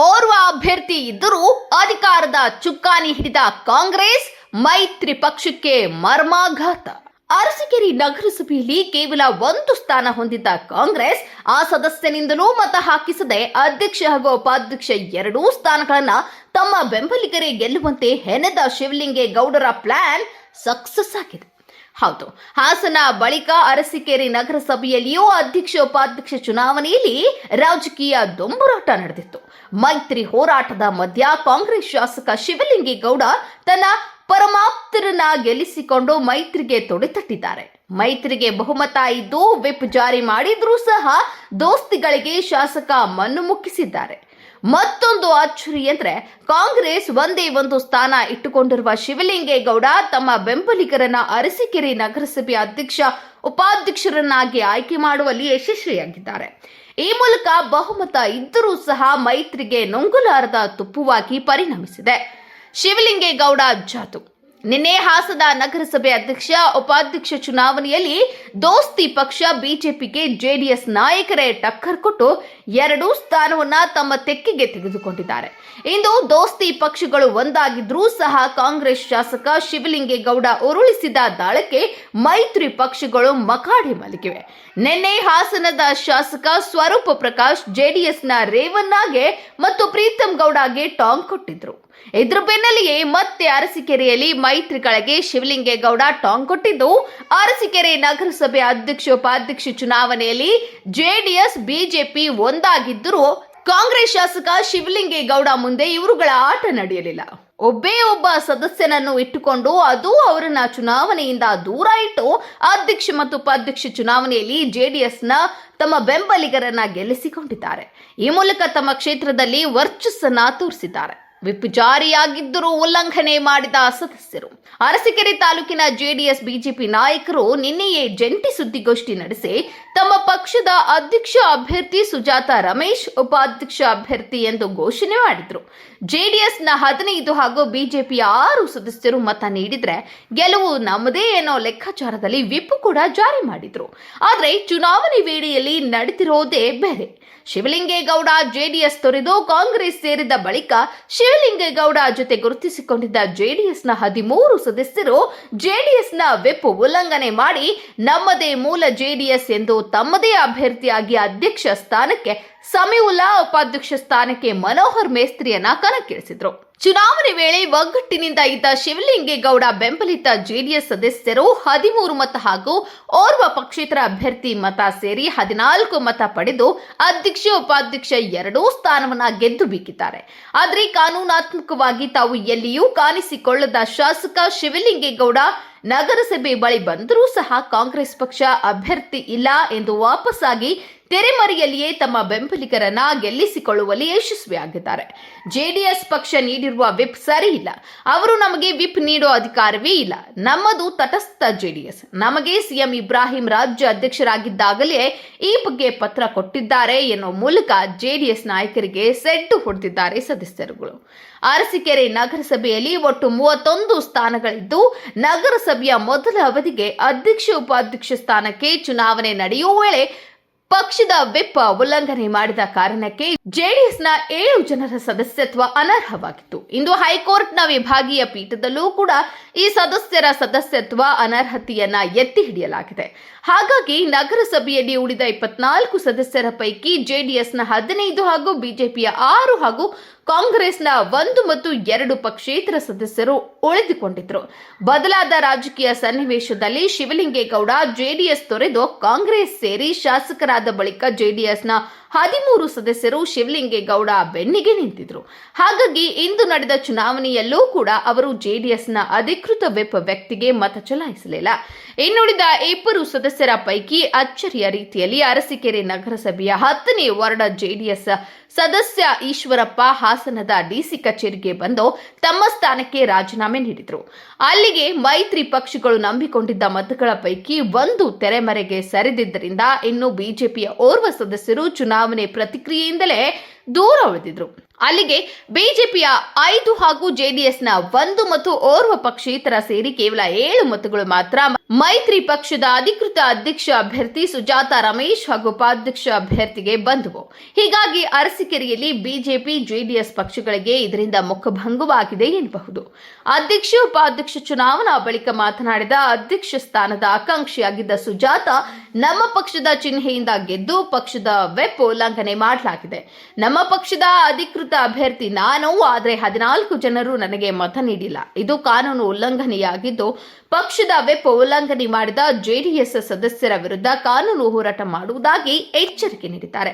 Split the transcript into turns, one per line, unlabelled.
ಓರ್ವ ಅಭ್ಯರ್ಥಿ ಇದ್ದರೂ ಅಧಿಕಾರದ ಚುಕ್ಕಾನಿ ಹಿಡಿದ ಕಾಂಗ್ರೆಸ್ ಮೈತ್ರಿ ಪಕ್ಷಕ್ಕೆ ಮರ್ಮಾಘಾತ. ಅರಸಿಕೇರಿ ನಗರಸಭೆಯಲ್ಲಿ ಕೇವಲ ಒಂದು ಸ್ಥಾನ ಹೊಂದಿದ್ದ ಕಾಂಗ್ರೆಸ್ ಆ ಸದಸ್ಯನಿಂದಲೂ ಮತ ಹಾಕಿಸದೆ ಅಧ್ಯಕ್ಷ ಹಾಗೂ ಉಪಾಧ್ಯಕ್ಷ ಎರಡೂ ಸ್ಥಾನಗಳನ್ನ ತಮ್ಮ ಬೆಂಬಲಿಗರೇ ಗೆಲ್ಲುವಂತೆ ಹೆಣೆದ ಶಿವಲಿಂಗೇಗೌಡರ ಪ್ಲಾನ್ ಸಕ್ಸಸ್ ಆಗಿದೆ. ಹೌದು. ಹಾಸನ ಬಳಿಕ ಅರಸಿಕೇರಿ ನಗರಸಭೆಯಲ್ಲಿಯೂ ಅಧ್ಯಕ್ಷ ಉಪಾಧ್ಯಕ್ಷ ಚುನಾವಣೆಯಲ್ಲಿ ರಾಜಕೀಯ ದೊಂಬರಾಟ ನಡೆದಿತ್ತು. ಮೈತ್ರಿ ಹೋರಾಟದ ಮಧ್ಯ ಕಾಂಗ್ರೆಸ್ ಶಾಸಕ ಶಿವಲಿಂಗೇಗೌಡ ತನ್ನ ಪರಮಾಪ್ತರನ್ನ ಗೆಲ್ಲಿಸಿಕೊಂಡು ಮೈತ್ರಿಗೆ ತೊಡೆತಟ್ಟಿದ್ದಾರೆ. ಮೈತ್ರಿಗೆ ಬಹುಮತ ಇದ್ದು ವಿಪ್ ಜಾರಿ ಮಾಡಿದ್ರೂ ಸಹ ದೋಸ್ತಿಗಳಿಗೆ ಶಾಸಕ ಮಣ್ಣು ಮುಕ್ಕಿಸಿದ್ದಾರೆ. ಮತ್ತೊಂದು ಅಚ್ಚರಿ ಅಂದ್ರೆ ಕಾಂಗ್ರೆಸ್ ಒಂದೇ ಒಂದು ಸ್ಥಾನ ಇಟ್ಟುಕೊಂಡಿರುವ ಶಿವಲಿಂಗೇಗೌಡ ತಮ್ಮ ಬೆಂಬಲಿಗರನ್ನ ಅರಸಿಕೆರೆ ನಗರಸಭೆ ಅಧ್ಯಕ್ಷ, ಉಪಾಧ್ಯಕ್ಷರನ್ನಾಗಿ ಆಯ್ಕೆ ಮಾಡುವಲ್ಲಿ ಯಶಸ್ವಿಯಾಗಿದ್ದಾರೆ. ಈ ಮೂಲಕ ಬಹುಮತ ಇದ್ದರೂ ಸಹ ಮೈತ್ರಿಗೆ ನೊಂಗುಲಾರದ ತುಪ್ಪುವಾಗಿ ಪರಿಣಮಿಸಿದೆ. ಶಿವಲಿಂಗೇಗೌಡ ಜಾತು. ನಿನ್ನೆ ಹಾಸನ ನಗರಸಭೆ ಅಧ್ಯಕ್ಷ, ಉಪಾಧ್ಯಕ್ಷ ಚುನಾವಣೆಯಲ್ಲಿ ದೋಸ್ತಿ ಪಕ್ಷ ಬಿಜೆಪಿಗೆ ಜೆಡಿಎಸ್ ನಾಯಕರೇ ಟಕ್ಕರ್ ಕೊಟ್ಟು ಎರಡೂ ಸ್ಥಾನವನ್ನ ತಮ್ಮ ತೆಕ್ಕೆಗೆ ತೆಗೆದುಕೊಂಡಿದ್ದಾರೆ. ಇಂದು ದೋಸ್ತಿ ಪಕ್ಷಗಳು ಒಂದಾಗಿದ್ರೂ ಸಹ ಕಾಂಗ್ರೆಸ್ ಶಾಸಕ ಶಿವಲಿಂಗೇಗೌಡ ಉರುಳಿಸಿದ ದಾಳಕ್ಕೆ ಮೈತ್ರಿ ಪಕ್ಷಗಳು ಮಕಾಡಿ ಮಲಗಿವೆ. ನಿನ್ನೆ ಹಾಸನದ ಶಾಸಕ ಸ್ವರೂಪ ಪ್ರಕಾಶ್ ಜೆಡಿಎಸ್ನ ರೇವಣ್ಣಗೆ ಮತ್ತು ಪ್ರೀತಂ ಗೌಡಗೆ ಟಾಂಗ್ ಕೊಟ್ಟಿದ್ರು. ಇದ್ರ ಬೆನ್ನಲ್ಲಿಯೇ ಮತ್ತೆ ಅರಸೀಕೆರೆಯಲ್ಲಿ ಮೈತ್ರಿಗಳಿಗೆ ಶಿವಲಿಂಗೇಗೌಡ ಟಾಂಗ್ ಕೊಟ್ಟಿದ್ದು. ಅರಸೀಕೆರೆ ನಗರಸಭೆ ಅಧ್ಯಕ್ಷ ಉಪಾಧ್ಯಕ್ಷ ಚುನಾವಣೆಯಲ್ಲಿ ಜೆಡಿಎಸ್, ಬಿಜೆಪಿ ಒಂದಾಗಿದ್ದರೂ ಕಾಂಗ್ರೆಸ್ ಶಾಸಕ ಶಿವಲಿಂಗೇಗೌಡ ಮುಂದೆ ಇವರುಗಳ ಆಟ ನಡೆಯಲಿಲ್ಲ. ಒಬ್ಬೇ ಒಬ್ಬ ಸದಸ್ಯನನ್ನು ಇಟ್ಟುಕೊಂಡು ಅದು ಅವರನ್ನ ಚುನಾವಣೆಯಿಂದ ದೂರ ಇಟ್ಟು ಅಧ್ಯಕ್ಷ ಮತ್ತು ಉಪಾಧ್ಯಕ್ಷ ಚುನಾವಣೆಯಲ್ಲಿ ಜೆಡಿಎಸ್ನ ತಮ್ಮ ಬೆಂಬಲಿಗರನ್ನ ಗೆಲ್ಲಿಸಿಕೊಂಡಿದ್ದಾರೆ. ಈ ಮೂಲಕ ತಮ್ಮ ಕ್ಷೇತ್ರದಲ್ಲಿ ವರ್ಚಸ್ಸನ್ನ ತೋರಿಸಿದ್ದಾರೆ. ವಿಪ್ ಜಾರಿಯಾಗಿದ್ದರೂ ಉಲ್ಲಂಘನೆ ಮಾಡಿದ ಸದಸ್ಯರು. ಅರಸೀಕೆರೆ ತಾಲೂಕಿನ ಜೆಡಿಎಸ್ ಬಿಜೆಪಿ ನಾಯಕರು ನಿನ್ನೆಯೇ ಜಂಟಿ ಸುದ್ದಿಗೋಷ್ಠಿ ನಡೆಸಿ ತಮ್ಮ ಪಕ್ಷದ ಅಧ್ಯಕ್ಷ ಅಭ್ಯರ್ಥಿ ಸುಜಾತ ರಮೇಶ್, ಉಪಾಧ್ಯಕ್ಷ ಅಭ್ಯರ್ಥಿ ಎಂದು ಘೋಷಣೆ ಮಾಡಿದ್ರು. ಜೆಡಿಎಸ್ನ ಹದಿನೈದು ಹಾಗೂ ಬಿಜೆಪಿಯ ಆರು ಸದಸ್ಯರು ಮತ ನೀಡಿದ್ರೆ ಗೆಲುವು ನಮ್ಮದೇ ಏನೋ ಲೆಕ್ಕಾಚಾರದಲ್ಲಿ ವಿಪ್ ಕೂಡ ಜಾರಿ ಮಾಡಿದ್ರು. ಆದರೆ ಚುನಾವಣೆ ವೇಳೆಯಲ್ಲಿ ನಡೆದಿರೋದೇ ಬೇರೆ. ಶಿವಲಿಂಗೇಗೌಡ ಜೆಡಿಎಸ್ ತೊರೆದು ಕಾಂಗ್ರೆಸ್ ಸೇರಿದ ಬಳಿಕ ಶಿವಲಿಂಗೇಗೌಡ ಜೊತೆ ಗುರುತಿಸಿಕೊಂಡಿದ್ದ ಜೆಡಿಎಸ್ನ ಹದಿಮೂರು ಸದಸ್ಯರು ಜೆಡಿಎಸ್ನ ವಿಪ್ ಉಲ್ಲಂಘನೆ ಮಾಡಿ ನಮ್ಮದೇ ಮೂಲ ಜೆಡಿಎಸ್ ಎಂದು ತಮ್ಮದೇ ಅಭ್ಯರ್ಥಿಯಾಗಿ ಅಧ್ಯಕ್ಷ ಸ್ಥಾನಕ್ಕೆ ಸಮೀವುಲ್ಲಾ ಉಪಾಧ್ಯಕ್ಷ ಸ್ಥಾನಕ್ಕೆ ಮನೋಹರ್ ಮೇಸ್ತ್ರಿಯನ್ನ ಕಣಕ್ಕಿಳಿಸಿದ್ರು. ಚುನಾವಣೆ ವೇಳೆ ಒಗ್ಗಟ್ಟಿನಿಂದ ಇದ್ದ ಶಿವಲಿಂಗೇಗೌಡ ಬೆಂಬಲಿತ ಜೆಡಿಎಸ್ ಸದಸ್ಯರು ಹದಿಮೂರು ಮತ ಹಾಗೂ ಓರ್ವ ಪಕ್ಷೇತರ ಅಭ್ಯರ್ಥಿ ಮತ ಸೇರಿ ಹದಿನಾಲ್ಕು ಮತ ಪಡೆದು ಅಧ್ಯಕ್ಷ ಉಪಾಧ್ಯಕ್ಷ ಎರಡೂ ಸ್ಥಾನವನ್ನ ಗೆದ್ದು ಬಿಕ್ಕಿದ್ದಾರೆ ಆದರೆ ಕಾನೂನಾತ್ಮಕವಾಗಿ ತಾವು ಎಲ್ಲಿಯೂ ಕಾಣಿಸಿಕೊಳ್ಳದ ಶಾಸಕ ಶಿವಲಿಂಗೇಗೌಡ ನಗರಸಭೆ ಬಳಿ ಬಂದರೂ ಸಹ ಕಾಂಗ್ರೆಸ್ ಪಕ್ಷ ಅಭ್ಯರ್ಥಿ ಇಲ್ಲ ಎಂದು ವಾಪಸ್ಸಾಗಿ ತೆರೆಮರೆಯಲ್ಲಿಯೇ ತಮ್ಮ ಬೆಂಬಲಿಗರನ್ನ ಗೆಲ್ಲಿಸಿಕೊಳ್ಳುವಲ್ಲಿ ಯಶಸ್ವಿಯಾಗಿದ್ದಾರೆ. ಜೆಡಿಎಸ್ ಪಕ್ಷ ನೀಡಿರುವ ವಿಪ್ ಸರಿ ಇಲ್ಲ. ಅವರು ನಮಗೆ ವಿಪ್ ನೀಡೋ ಅಧಿಕಾರವೇ ಇಲ್ಲ. ನಮ್ಮದು ತಟಸ್ಥ ಜೆಡಿಎಸ್. ನಮಗೆ ಸಿಎಂ ಇಬ್ರಾಹಿಂ ರಾಜ್ಯ ಅಧ್ಯಕ್ಷರಾಗಿದ್ದಾಗಲೇ ಈ ಬಗ್ಗೆ ಪತ್ರ ಕೊಟ್ಟಿದ್ದಾರೆ ಎನ್ನುವ ಮೂಲಕ ಜೆಡಿಎಸ್ ನಾಯಕರಿಗೆ ಸೆಡ್ಡು ಹೊಡೆದಿದ್ದಾರೆ ಸದಸ್ಯರುಗಳು. ಅರಸೀಕೆರೆ ನಗರಸಭೆಯಲ್ಲಿ ಒಟ್ಟು ಮೂವತ್ತೊಂದು ಸ್ಥಾನಗಳಿದ್ದು, ನಗರಸಭೆಯ ಮೊದಲ ಅವಧಿಗೆ ಅಧ್ಯಕ್ಷ ಉಪಾಧ್ಯಕ್ಷ ಸ್ಥಾನಕ್ಕೆ ಚುನಾವಣೆ ನಡೆಯುವ ವೇಳೆ ಪಕ್ಷದ ವಿಪ್ ಉಲ್ಲಂಘನೆ ಮಾಡಿದ ಕಾರಣಕ್ಕೆ ಜೆಡಿಎಸ್ನ ಏಳು ಜನರ ಸದಸ್ಯತ್ವ ಅನರ್ಹವಾಗಿತ್ತು. ಇಂದು ಹೈಕೋರ್ಟ್ನ ವಿಭಾಗೀಯ ಪೀಠದಲ್ಲೂ ಕೂಡ ಈ ಸದಸ್ಯರ ಸದಸ್ಯತ್ವ ಅನರ್ಹತೆಯನ್ನ ಎತ್ತಿ ಹಿಡಿಯಲಾಗಿದೆ. ಹಾಗಾಗಿ ನಗರಸಭೆಯಲ್ಲಿ ಉಳಿದ ಇಪ್ಪತ್ನಾಲ್ಕು ಸದಸ್ಯರ ಪೈಕಿ ಜೆಡಿಎಸ್ನ ಹದಿನೈದು ಹಾಗೂ ಬಿಜೆಪಿಯ ಆರು ಹಾಗೂ ಕಾಂಗ್ರೆಸ್ನ ಒಂದು ಮತ್ತು ಎರಡು ಪಕ್ಷೇತರ ಸದಸ್ಯರು ಉಳಿದುಕೊಂಡಿದ್ರು. ಬದಲಾದ ರಾಜಕೀಯ ಸನ್ನಿವೇಶದಲ್ಲಿ ಶಿವಲಿಂಗೇಗೌಡ ಜೆಡಿಎಸ್ ತೊರೆದು ಕಾಂಗ್ರೆಸ್ ಸೇರಿ ಶಾಸಕರಾದ ಬಳಿಕ ಜೆಡಿಎಸ್ನ ಹದಿಮೂರು ಸದಸ್ಯರು ಶಿವಲಿಂಗೇಗೌಡ ಬೆನ್ನಿಗೆ ನಿಂತಿದ್ರು. ಹಾಗಾಗಿ ಇಂದು ನಡೆದ ಚುನಾವಣೆಯಲ್ಲೂ ಕೂಡ ಅವರು ಜೆಡಿಎಸ್ನ ಅಧಿಕೃತ ವಿಪ್ ವ್ಯಕ್ತಿಗೆ ಮತ ಚಲಾಯಿಸಲಿಲ್ಲ. ಇನ್ನುಳಿದ ಇಬ್ಬರು ಸದಸ್ಯರ ಪೈಕಿ ಅಚ್ಚರಿಯ ರೀತಿಯಲ್ಲಿ ಅರಸೀಕೆರೆ ನಗರಸಭೆಯ ಹತ್ತನೇ ವಾರ್ಡ್ ಜೆಡಿಎಸ್ ಸದಸ್ಯ ಈಶ್ವರಪ್ಪ ಹಾಸನದ ಡಿಸಿ ಕಚೇರಿಗೆ ಬಂದು ತಮ್ಮ ಸ್ಥಾನಕ್ಕೆ ರಾಜೀನಾಮೆ ನೀಡಿದರು. ಅಲ್ಲಿಗೆ ಮೈತ್ರಿ ಪಕ್ಷಗಳು ನಂಬಿಕೊಂಡಿದ್ದ ಮತಗಳ ಪೈಕಿ ಒಂದು ತೆರೆಮರೆಗೆ ಸರಿದಿದ್ದರಿಂದ ಇನ್ನು ಬಿಜೆಪಿಯ ಓರ್ವ ಸದಸ್ಯರು ಚುನಾವಣೆ ಪ್ರತಿಕ್ರಿಯೆಯಿಂದಲೇ ದೂರ ಉಳಿದಿದ್ರು. ಅಲ್ಲಿಗೆ ಬಿಜೆಪಿಯ ಐದು ಹಾಗೂ ಜೆಡಿಎಸ್ನ ಒಂದು ಮತ್ತು ಓರ್ವ ಪಕ್ಷೇತರ ಸೇರಿ ಕೇವಲ ಏಳು ಮತಗಳು ಮಾತ್ರ. ಮೈತ್ರಿ ಪಕ್ಷದ ಅಧಿಕೃತ ಅಧ್ಯಕ್ಷ ಅಭ್ಯರ್ಥಿ ಸುಜಾತ ರಮೇಶ್ ಹಾಗೂ ಉಪಾಧ್ಯಕ್ಷ ಅಭ್ಯರ್ಥಿಗೆ ಬಂದವು ಹೀಗಾಗಿ ಅರಸಿಕೆರೆಯಲ್ಲಿ ಬಿಜೆಪಿ, ಜೆಡಿಎಸ್ ಪಕ್ಷಗಳಿಗೆ ಇದರಿಂದ ಮುಖಭಂಗವಾಗಿದೆ ಎನ್ನಬಹುದು. ಅಧ್ಯಕ್ಷ, ಉಪಾಧ್ಯಕ್ಷ ಚುನಾವಣಾ ಬಳಿಕ ಮಾತನಾಡಿದ ಅಧ್ಯಕ್ಷ ಸ್ಥಾನದ ಆಕಾಂಕ್ಷಿಯಾಗಿದ್ದ ಸುಜಾತ ನಮ್ಮ ಪಕ್ಷದ ಚಿಹ್ನೆಯಿಂದ ಗೆದ್ದು ಪಕ್ಷದ ವೆಪ್ ಉಲ್ಲಂಘನೆ ಮಾಡಲಾಗಿದೆ. ನಮ್ಮ ಪಕ್ಷದ ಅಧಿಕೃತ ಅಭ್ಯರ್ಥಿ ನಾನು ಆದರೆ ಹದಿನಾಲ್ಕು ಜನರು ನನಗೆ ಮತ ನೀಡಿಲ್ಲ. ಇದು ಕಾನೂನು ಉಲ್ಲಂಘನೆಯಾಗಿದ್ದು, ಪಕ್ಷದ ವೆಪ್ ಉಲ್ಲಂಘನೆ ಮಾಡಿದ ಜೆಡಿಎಸ್ ಸದಸ್ಯರ ವಿರುದ್ಧ ಕಾನೂನು ಹೋರಾಟ ಮಾಡುವುದಾಗಿ ಎಚ್ಚರಿಕೆ ನೀಡಿದ್ದಾರೆ.